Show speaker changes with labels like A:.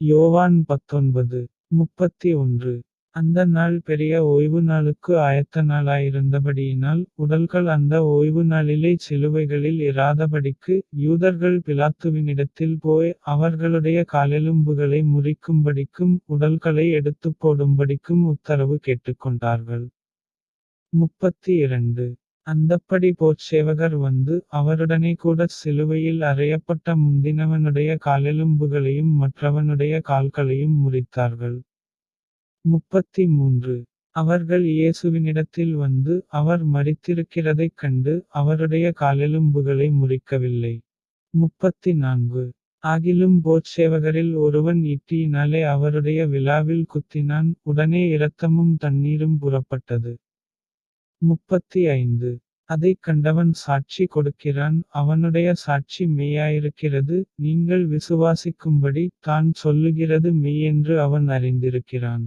A: யோவான் பத்தொன்பது முப்பத்தி ஒன்று அந்த நாள் பெரிய ஓய்வு நாளுக்கு ஆயத்த நாளாயிருந்தபடியினால் உடல்கள் அந்த ஓய்வு நாளிலே சிலுவைகளில் இராதபடிக்கு யூதர்கள் பிலாத்துவினிடத்தில் போய் அவர்களுடைய காலெலும்புகளை முறிக்கும்படிக்கும் உடல்களை எடுத்து போடும்படிக்கும் உத்தரவு கேட்டுக்கொண்டார்கள். முப்பத்தி இரண்டு அந்தப்படி போர்ச்சேவகர் வந்து அவருடனே கூட சிலுவையில் அறையப்பட்ட முந்தினவனுடைய காலெலும்புகளையும் மற்றவனுடைய கால்களையும் முறித்தார்கள். முப்பத்தி மூன்று அவர்கள் இயேசுவினிடத்தில் வந்து அவர் மரித்திருக்கிறதைக் கண்டு அவருடைய காலெலும்புகளை முறிக்கவில்லை. முப்பத்தி நான்கு ஆகிலும் போர்ச்சேவகரில் ஒருவன் இட்டியினாலே அவருடைய விழாவில் குத்தினான் உடனே இரத்தமும் தண்ணீரும் புறப்பட்டது. முப்பத்தி ஐந்து அதைக் கண்டவன் சாட்சி கொடுக்கிறான் அவனுடைய சாட்சி மெய்யாயிருக்கிறது நீங்கள் விசுவாசிக்கும்படி தான் சொல்லுகிறது மெய்யென்று அவன் அறிந்திருக்கிறான்.